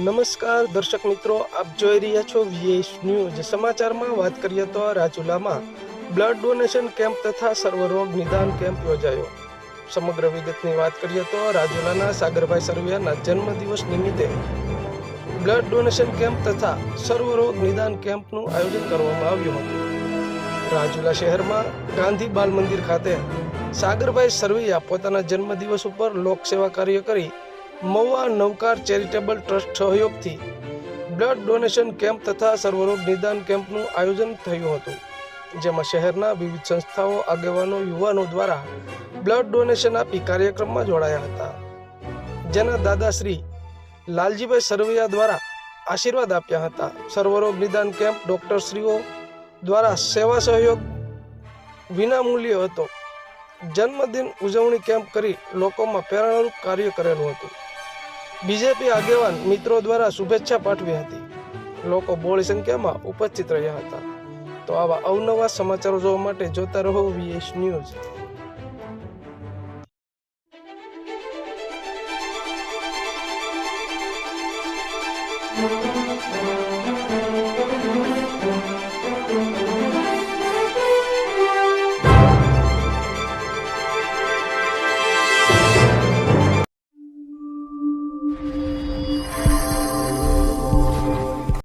નમસ્કાર દર્શક મિત્રો, આપ જોઈ રહ્યા છો વીએસ ન્યૂઝ સમાચારમાં વાત કરીએ તો રાજુલામાં બ્લડ ડોનેશન કેમ્પ તથા સર્વરોગ નિદાન કેમ્પ યોજાયો. સમગ્ર વિગતની વાત કરીએ તો રાજુલાના સાગરભાઈ સરવૈયાના જન્મદિવસ નિમિત્તે બ્લડ ડોનેશન કેમ્પ તથા સર્વરોગ નિદાન કેમ્પનું આયોજન કરવામાં આવ્યું હતું. રાજુલા શહેરમાં ગાંધી બાલ મંદિર ખાતે સાગરભાઈ સરવૈયા પોતાના જન્મદિવસ ઉપર લોકસેવા કાર્ય કરી મહુવા નવકાર ચેરિટેબલ ટ્રસ્ટ સહયોગથી બ્લડ ડોનેશન કેમ્પ તથા સર્વરોગ નિદાન કેમ્પનું આયોજન થયું હતું, જેમાં શહેરના વિવિધ સંસ્થાઓ, આગેવાનો, યુવાનો દ્વારા બ્લડ ડોનેશન આપી કાર્યક્રમમાં જોડાયા હતા. જેના દાદાશ્રી લાલજીભાઈ સરવૈયા દ્વારા આશીર્વાદ આપ્યા હતા. સર્વરોગ નિદાન કેમ્પ ડૉક્ટરશ્રીઓ દ્વારા સેવા સહયોગ વિનામૂલ્ય હતો. જન્મદિન ઉજવણી કેમ્પ કરી લોકોમાં પ્રેરણારૂપ કાર્ય કરેલું હતું. બીજેપી આગેવાન મિત્રો દ્વારા શુભેચ્છા પાઠવી હતી. લોકો બોળી સંખ્યામાં ઉપસ્થિત રહ્યા હતા. તો આવા અવનવા સમાચારો જોવા માટે જોતા રહો વીએસ ન્યૂઝ Thank